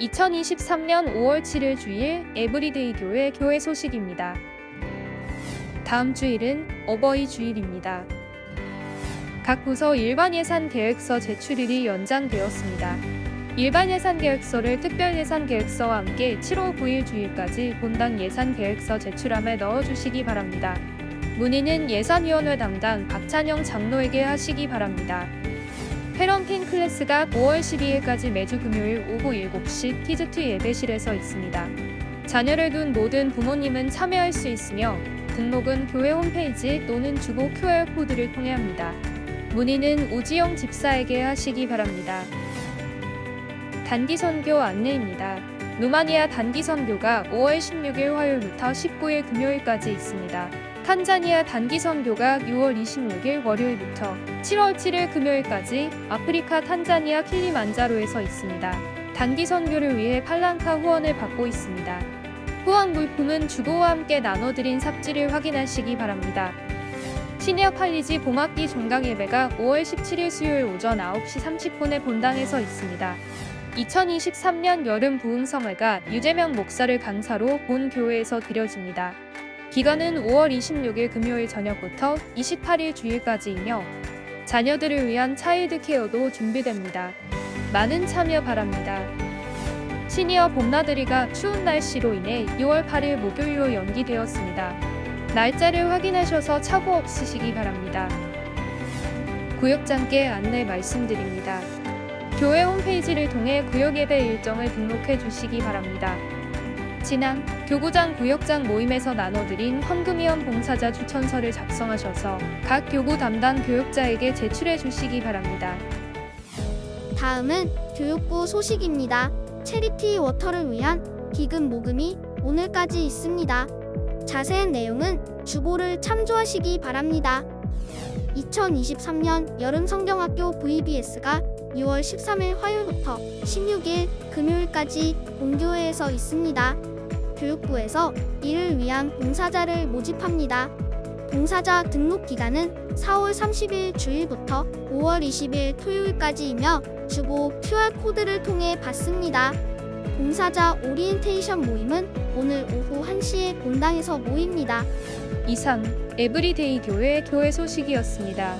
2023년 5월 7일 주일 에브리데이 교회 교회 소식입니다. 다음 주일은 어버이 주일입니다. 각 부서 일반 예산 계획서 제출일이 연장되었습니다. 일반 예산 계획서를 특별 예산 계획서와 함께 7월 9일 주일까지 본당 예산 계획서 제출함에 넣어주시기 바랍니다. 문의는 예산위원회 담당 박찬영 장로에게 하시기 바랍니다. 페런틴 클래스가 5월 12일까지 매주 금요일 오후 7시 티즈트 예배실에서 있습니다. 자녀를 둔 모든 부모님은 참여할 수 있으며 등록은 교회 홈페이지 또는 주보 QR코드를 통해 합니다. 문의는 우지영 집사에게 하시기 바랍니다. 단기 선교 안내입니다. 루마니아 단기 선교가 5월 16일 화요일부터 19일 금요일까지 있습니다. 탄자니아 단기 선교가 6월 26일 월요일부터 7월 7일 금요일까지 아프리카 탄자니아 킬리만자로에서 있습니다. 단기 선교를 위해 팔랑카 후원을 받고 있습니다. 후원 물품은 주보와 함께 나눠드린 삽지를 확인하시기 바랍니다. 시니어 칼리지 봄학기 종강 예배가 5월 17일 수요일 오전 9시 30분에 본당에서 있습니다. 2023년 여름 부흥성회가 유재명 목사를 강사로 본 교회에서 드려집니다. 기간은 5월 26일 금요일 저녁부터 28일 주일까지이며 자녀들을 위한 차일드 케어도 준비됩니다. 많은 참여 바랍니다. 시니어 봄나들이가 추운 날씨로 인해 6월 8일 목요일로 연기되었습니다. 날짜를 확인하셔서 착오 없으시기 바랍니다. 구역장께 안내 말씀드립니다. 교회 홈페이지를 통해 구역 예배 일정을 등록해 주시기 바랍니다. 지난 교구장 구역장 모임에서 나눠드린 헌금위원 봉사자 추천서를 작성하셔서 각 교구 담당 교육자에게 제출해 주시기 바랍니다. 다음은 교육부 소식입니다. 체리티 워터를 위한 기금 모금이 오늘까지 있습니다. 자세한 내용은 주보를 참조하시기 바랍니다. 2023년 여름 성경학교 VBS가 6월 13일 화요일부터 16일 금요일까지 본교회에서 있습니다. 교육부에서 이를 위한 봉사자를 모집합니다. 봉사자 등록 기간은 4월 30일 주일부터 5월 20일 토요일까지이며 주보 QR코드를 통해 받습니다. 봉사자 오리엔테이션 모임은 오늘 오후 1시에 본당에서 모입니다. 이상 에브리데이 교회 교회 소식이었습니다.